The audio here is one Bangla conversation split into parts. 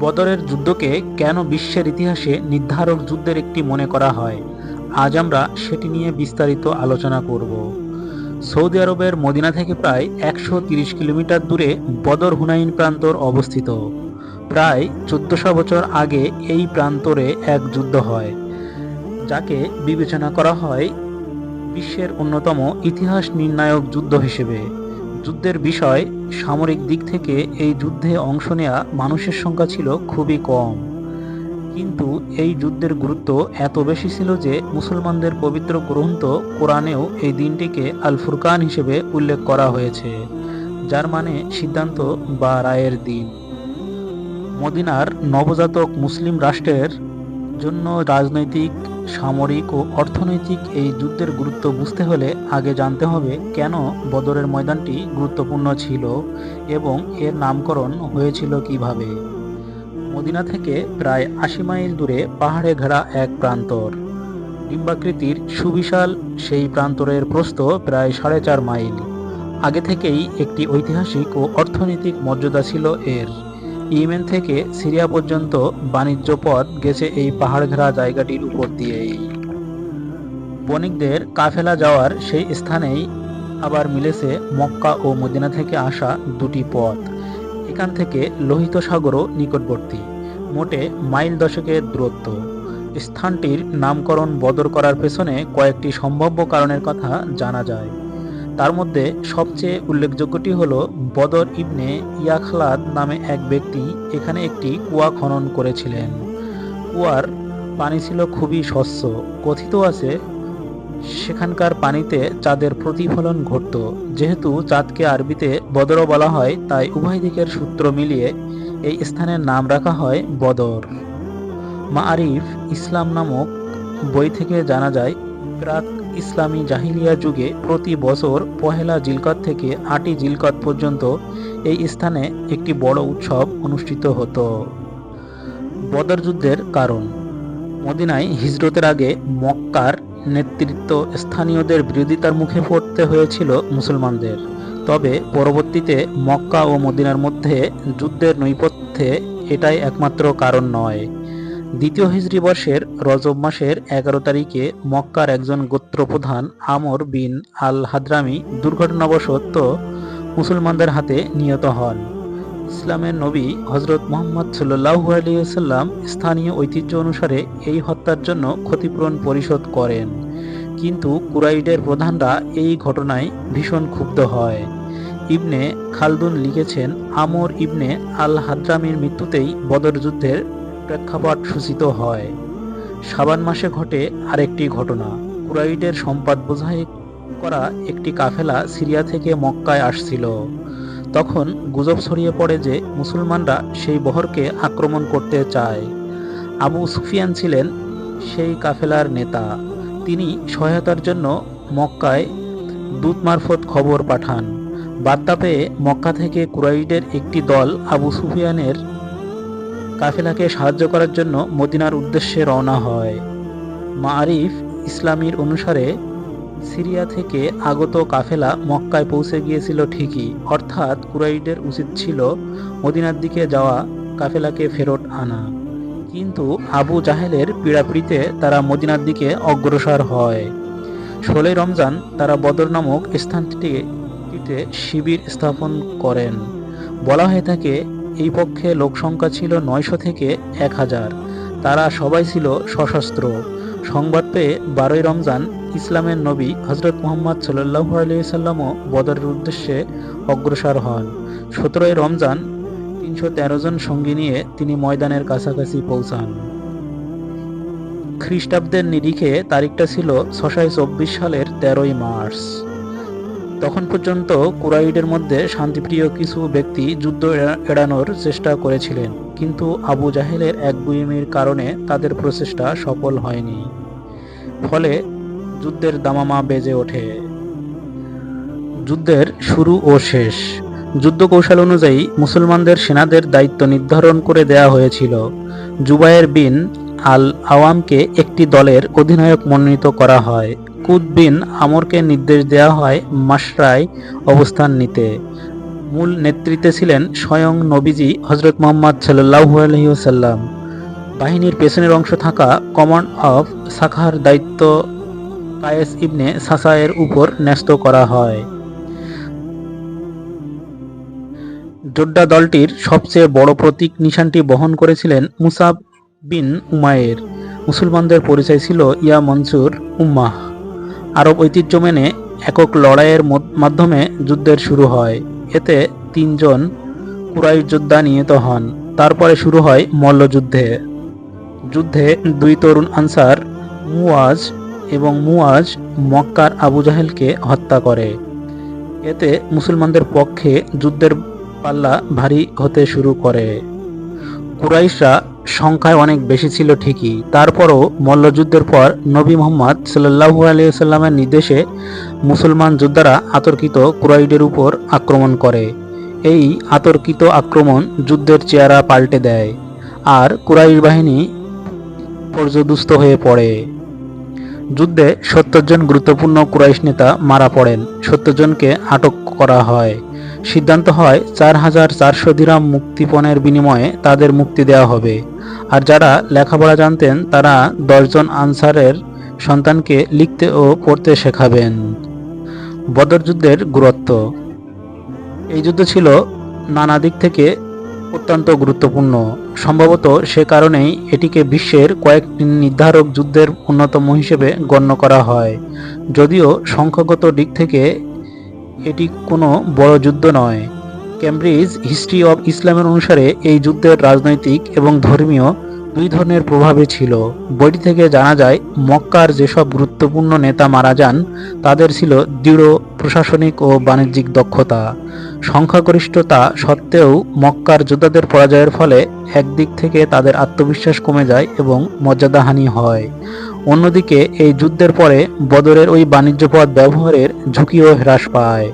বদরের যুদ্ধকে কেন বিশ্বের ইতিহাসে নির্ধারক যুদ্ধের একটি মনে করা হয়, আজ আমরা সেটি নিয়ে বিস্তারিত আলোচনা করব। সৌদি আরবের মদিনা থেকে প্রায় একশো কিলোমিটার দূরে বদর হুনাইন প্রান্তর অবস্থিত। প্রায় চোদ্দশো বছর আগে এই প্রান্তরে এক যুদ্ধ হয়, যাকে বিবেচনা করা হয় বিশ্বের অন্যতম ইতিহাস নির্ণায়ক যুদ্ধ হিসেবে। যুদ্ধের বিষয়, সামরিক দিক থেকে এই যুদ্ধে অংশ নেওয়া মানুষের সংখ্যা ছিল খুবই কম। কিন্তু এই যুদ্ধের গুরুত্ব এত বেশি ছিল যে মুসলমানদের পবিত্র গ্রন্থ কোরআনেও এই দিনটিকে আল ফুরকান হিসেবে উল্লেখ করা হয়েছে, যার মানে সিদ্ধান্ত বা রায়ের দিন। মদিনার নবজাতক মুসলিম রাষ্ট্রের জন্য রাজনৈতিক সামরিক ও অর্থনৈতিক এই যুদ্ধের গুরুত্ব বুঝতে হলে আগে জানতে হবে কেন বদরের ময়দানটি গুরুত্বপূর্ণ ছিল এবং এর নামকরণ হয়েছিল কীভাবে। মদিনা থেকে প্রায় আশি মাইল দূরে পাহাড়ে ঘেরা এক প্রান্তর। ডিম্বাকৃতির সুবিশাল সেই প্রান্তরের প্রস্থ প্রায় সাড়ে চার মাইল। আগে থেকেই একটি ঐতিহাসিক ও অর্থনৈতিক মর্যাদা ছিল এর। ইয়েমেন থেকে সিরিয়া পর্যন্ত বাণিজ্য পথ গেছে এই পাহাড় ঘেরা জায়গাটির উপর দিয়েই। বণিকদের কাফেলা যাওয়ার সেই স্থানেই আবার মিলেছে মক্কা ও মদিনা থেকে আসা দুটি পথ। এখান থেকে লোহিত সাগরও নিকটবর্তী, মোটে মাইল দশকের দূরত্ব। স্থানটির নামকরণ বদর করার পেছনে কয়েকটি সম্ভাব্য কারণের কথা জানা যায়। তার মধ্যে সবচেয়ে উল্লেখযোগ্যটি হল বদর ইবনে ইয়াখলাদ নামে এক ব্যক্তি এখানে একটি কুয়া খনন করেছিলেন। কুয়ার পানি ছিল খুবই স্বচ্ছ, কথিত আছে সেখানকার পানিতে চাঁদের প্রতিফলন ঘটত। যেহেতু চাঁদকে আরবিতে বদরও বলা হয়, তাই উভয় দিকের সূত্র মিলিয়ে এই স্থানের নাম রাখা হয় বদর। মা আরিফ ইসলাম নামক বই থেকে জানা যায়, প্রাক ইসলামী জাহিলিয়া যুগে প্রতি বছর পহেলা জিলকত থেকে আটই জিলকত পর্যন্ত এই স্থানে একটি বড় উৎসব অনুষ্ঠিত হতো। বদর যুদ্ধের কারণ। মদিনায় হিজরতের আগে মক্কার নেতৃত্ব স্থানীয়দের বিরোধিতার মুখে পড়তে হয়েছিল মুসলমানদের। তবে পরবর্তীতে মক্কা ও মদিনার মধ্যে যুদ্ধের নৈপথ্যে এটাই একমাত্র কারণ নয়। দ্বিতীয় হিজরি বর্ষের রজব মাসের এগারো তারিখে মক্কার একজন গোত্রপ্রধান আমর বিন আল হাদ্রামি দুর্ঘটনাবশত মুসলমানদের হাতে নিহত হন। ইসলামের নবী হজরত মোহাম্মদ সাল্লাহু আলিয়াল্লাম স্থানীয় ঐতিহ্য অনুসারে এই হত্যার জন্য ক্ষতিপূরণ পরিশোধ করেন। কিন্তু কুরাইডের প্রধানরা এই ঘটনায় ভীষণ ক্ষুব্ধ হয়। ইবনে খালদুন লিখেছেন, আমর ইবনে আল হাদ্রামির মৃত্যুতেই বদর যুদ্ধের প্রেক্ষাপট সূচিত হয়। সাবান মাসে ঘটে আরেকটি ঘটনা। কুরাইডের সম্পদ বোঝাই করা একটি কাফেলা সিরিয়া থেকে মক্কায় আসছিল। তখন গুজব ছড়িয়ে পড়ে যে মুসলমানরা সেই বহরকে আক্রমণ করতে চায়। আবু সুফিয়ান ছিলেন সেই কাফেলার নেতা। তিনি সহায়তার জন্য মক্কায় দূত মারফত খবর পাঠান। বার্তা পেয়ে মক্কা থেকে কুরাইডের একটি দল আবু সুফিয়ানের কাফেলাকে সাহায্য করার জন্য মদিনার উদ্দেশ্যে রওনা হয়। মারিফ ইসলামীর অনুসারে সিরিয়া থেকে আগত কাফেলা মক্কায় পৌঁছে গিয়েছিল ঠিকই। অর্থাৎ কুরাইডের উচিত ছিল মদিনার দিকে যাওয়া, কাফেলাকে ফেরত আনা। কিন্তু আবু জাহেলের পীড়াপিড়িতে তারা মদিনার দিকে অগ্রসর হয়। ষোলোই রমজান তারা বদর নামক স্থানটিতে শিবির স্থাপন করেন। বলা হয়ে থাকে এই পক্ষে লোকসংখ্যা ছিল নয়শো থেকে এক হাজার। তারা সবাই ছিল সশস্ত্র। সংবাদ পেয়ে বারোই রমজান ইসলামের নবী হজরত মোহাম্মদ সাল্লাহু আলিয়াল্লামও বদরের উদ্দেশ্যে অগ্রসর হন। সতেরোই রমজান তিনশো তেরো জন সঙ্গী নিয়ে তিনি ময়দানের কাছাকাছি পৌঁছান। খ্রিস্টাব্দের নিরিখে তারিখটা ছিল ছশায় চব্বিশ সালের তেরোই মার্চ। তখন পর্যন্ত কুরাইডের মধ্যে শান্তিপ্রিয় কিছু ব্যক্তি যুদ্ধ এড়ানোর চেষ্টা করেছিলেন। কিন্তু আবু জাহেলের এক গুইমির কারণে তাদের প্রচেষ্টা সফল হয়নি। ফলে যুদ্ধের দামামা বেজে ওঠে। যুদ্ধের শুরু ও শেষ। যুদ্ধ কৌশল অনুযায়ী মুসলমানদের সেনাদের দায়িত্ব নির্ধারণ করে দেয়া হয়েছিল। জুবায়ের বিন আল আওয়ামকে একটি দলের অধিনায়ক মনোনীত করা হয়। কুদ বিন আমরকে নির্দেশ দেওয়া হয় মাসরায় অবস্থান নিতে। মূল নেতৃত্বে ছিলেন স্বয়ং নবীজি হজরত মোহাম্মদ সাল্লাহু আলহিউসাল্লাম বাহিনীর পেছনের অংশ থাকা কমান্ড অফ শাখার দায়িত্ব কায়েস ইবনে সাসায়ের উপর ন্যস্ত করা হয়। যোদ্ধা দলটির সবচেয়ে বড় প্রতীক নিশানটি বহন করেছিলেন মুসাব বিন উমায়ের মুসলমানদের পরিচয় ছিল ইয়া মনসুর উম্মাহ। আরব ঐতিহ্য মেনে একক লড়াইয়ের মাধ্যমে যুদ্ধের শুরু হয়। এতে তিনজন কুরাইশ যোদ্ধা নিহত হন। তারপরে শুরু হয় মল্লযুদ্ধে। যুদ্ধে দুই তরুণ আনসার মুয়াজ এবং মুয়াজ মক্কার আবু জাহেলকে হত্যা করে। এতে মুসলমানদের পক্ষে যুদ্ধের পাল্লা ভারী হতে শুরু করে। কুরাইশরা সংখ্যায় অনেক বেশি ছিল ঠিকই। তারপরও মল্লযুদ্ধের পর নবী মোহাম্মদ সাল্লাহু আলিয়াল্লামের নির্দেশে মুসলমান যোদ্ধারা আতর্কিত কুরাইদের উপর আক্রমণ করে। এই আতর্কিত আক্রমণ যুদ্ধের চেহারা পাল্টে দেয় আর কুরাইশ বাহিনী পর্যদুস্ত হয়ে পড়ে। যুদ্ধে সত্তর জন গুরুত্বপূর্ণ কুরাইশ নেতা মারা পড়েন। সত্তর জনকে আটক করা হয়। সিদ্ধান্ত হয় চার হাজার চারশো দিরাম মুক্তিপণের বিনিময়ে তাদের মুক্তি দেওয়া হবে। আর যারা লেখাপড়া জানতেন, তারা দশজন আনসারের সন্তানকে লিখতে ও পড়তে শেখাবেন। বদর যুদ্ধের গুরুত্ব। এই যুদ্ধ ছিল নানা দিক থেকে অত্যন্ত গুরুত্বপূর্ণ। সম্ভবত সে কারণেই এটিকে বিশ্বের কয়েকটি নির্ধারক যুদ্ধের অন্যতম হিসেবে গণ্য করা হয়। যদিও সংখ্যাগত দিক থেকে এটি কোনো বড় যুদ্ধ নয়। ক্যামব্রিজ হিস্ট্রি অব ইসলামের অনুসারে এই যুদ্ধের রাজনৈতিক এবং ধর্মীয় দুই ধরনের প্রভাবে ছিল। বইটি থেকে জানা যায়, মক্কার যেসব গুরুত্বপূর্ণ নেতা মারা যান, তাদের ছিল দৃঢ় প্রশাসনিক ও বাণিজ্যিক দক্ষতা। সংখ্যাগরিষ্ঠতা সত্ত্বেও মক্কার যোদ্ধাদের পরাজয়ের ফলে একদিক থেকে তাদের আত্মবিশ্বাস কমে যায় এবং মর্যাদাহানি হয়। অন্যদিকে এই যুদ্ধের পরে বদরের ওই বাণিজ্য পথ ব্যবহারের ঝুঁকিও হ্রাস পায়।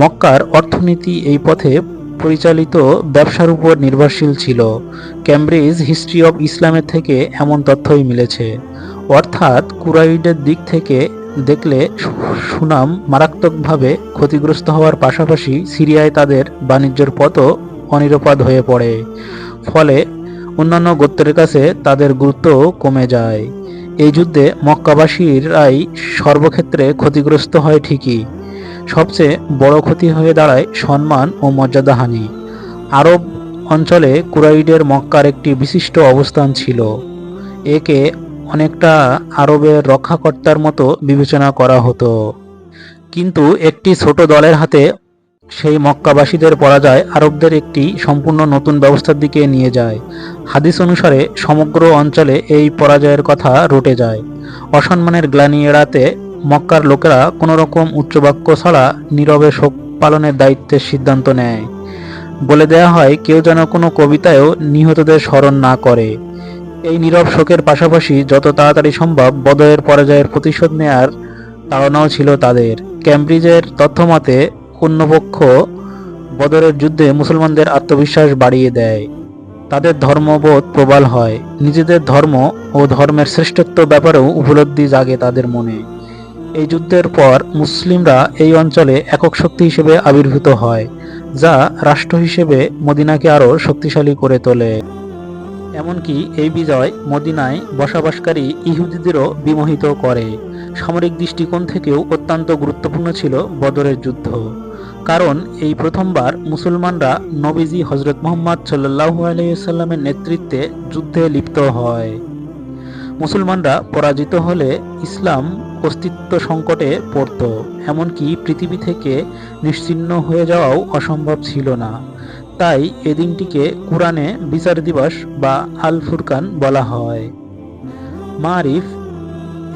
মক্কার অর্থনীতি এই পথে পরিচালিত ব্যবসার উপর নির্ভরশীল ছিল। ক্যামব্রিজ হিস্ট্রি অব ইসলামের থেকে এমন তথ্যই মিলেছে। অর্থাৎ কুরাইডের দিক থেকে দেখলে সুনাম মারাত্মকভাবে ক্ষতিগ্রস্ত হওয়ার পাশাপাশি সিরিয়ায় তাদের বাণিজ্যের পথও অনিরাপদ হয়ে পড়ে। ফলে অন্যান্য গোত্রের কাছে তাদের গুরুত্বও কমে যায়। এই যুদ্ধে মক্কাবাসীরাই সর্বক্ষেত্রে ক্ষতিগ্রস্ত হয় ঠিকই। সবচেয়ে বড় ক্ষতি হয়ে দাঁড়ায় সম্মান ও মর্যাদাহানি আরব অঞ্চলে কুরাইডের মক্কার একটি বিশিষ্ট অবস্থান ছিল। একে অনেকটা আরবের রক্ষাকর্তার মতো বিবেচনা করা হতো। কিন্তু একটি ছোট দলের হাতে সেই মক্কাবাসীদের পরাজয় আরবদের একটি সম্পূর্ণ নতুন ব্যবস্থার দিকে নিয়ে যায়। হাদিস অনুসারে সমগ্র অঞ্চলে এই পরাজয়ের কথা রটে যায়। অসম্মানের গ্লানি এড়াতে মক্কার লোকেরা কোনো রকম উচ্চবাক্য ছাড়া নীরবে শোক পালনের দায়িত্বের সিদ্ধান্ত নেয়। বলে দেয়া হয়, কেউ যেন কোনো কবিতায়ও নিহতদের স্মরণ না করে। এই নীরব শোকের পাশাপাশি যত তাড়াতাড়ি সম্ভব বদয়ের পরাজয়ের প্রতিশোধ নেয়ার তাড়নাও ছিল তাদের। ক্যামব্রিজের তথ্যমতে, অন্যপক্ষ বদরের যুদ্ধে মুসলমানদের আত্মবিশ্বাস বাড়িয়ে দেয়। তাদের ধর্মবোধ প্রবল হয়। নিজেদের ধর্ম ও ধর্মের শ্রেষ্ঠত্ব ব্যাপারেও উপলব্ধি জাগে তাদের মনে। এই যুদ্ধের পর মুসলিমরা এই অঞ্চলে একক শক্তি হিসেবে আবির্ভূত হয়, যা রাষ্ট্র হিসেবে মদিনাকে আরও শক্তিশালী করে তোলে। এমনকি এই বিজয় মদিনায় বসবাসকারী ইহুদিদেরও বিমোহিত করে। সামরিক দৃষ্টিকোণ থেকেও অত্যন্ত গুরুত্বপূর্ণ ছিল বদরের যুদ্ধ। কারণ এই প্রথমবার মুসলমানরা নবীজি হজরত মোহাম্মদ সাল্লাহু আলাইসাল্লামের নেতৃত্বে যুদ্ধে লিপ্ত হয়। মুসলমানরা পরাজিত হলে ইসলাম অস্তিত্ব সংকটে পড়ত, এমনকি পৃথিবী থেকে নিশ্চিহ্ন হয়ে যাওয়াও অসম্ভব ছিল না। তাই এ দিনটিকে কোরআনে বিচার দিবস বা আল ফুরকান বলা হয়। মারিফ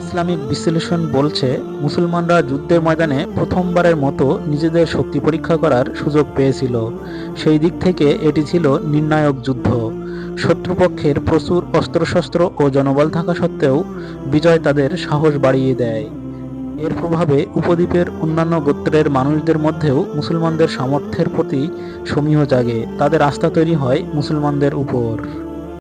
ইসলামিক বিশ্লেষণ বলছে, মুসলমানরা যুদ্ধের ময়দানে প্রথমবারের মতো নিজেদের শক্তি পরীক্ষা করার সুযোগ পেয়েছিল। সেই দিক থেকে এটি ছিল নির্ণায়ক যুদ্ধ। শত্রুপক্ষের প্রচুর অস্ত্রশস্ত্র ও জনবল থাকা সত্ত্বেও বিজয় তাদের সাহস বাড়িয়ে দেয়। এর প্রভাবে উপদ্বীপের অন্যান্য গোত্রের মানুষদের মধ্যেও মুসলমানদের সামর্থ্যের প্রতি সমীহ জাগে। তাদের আস্থা তৈরি হয় মুসলমানদের উপর।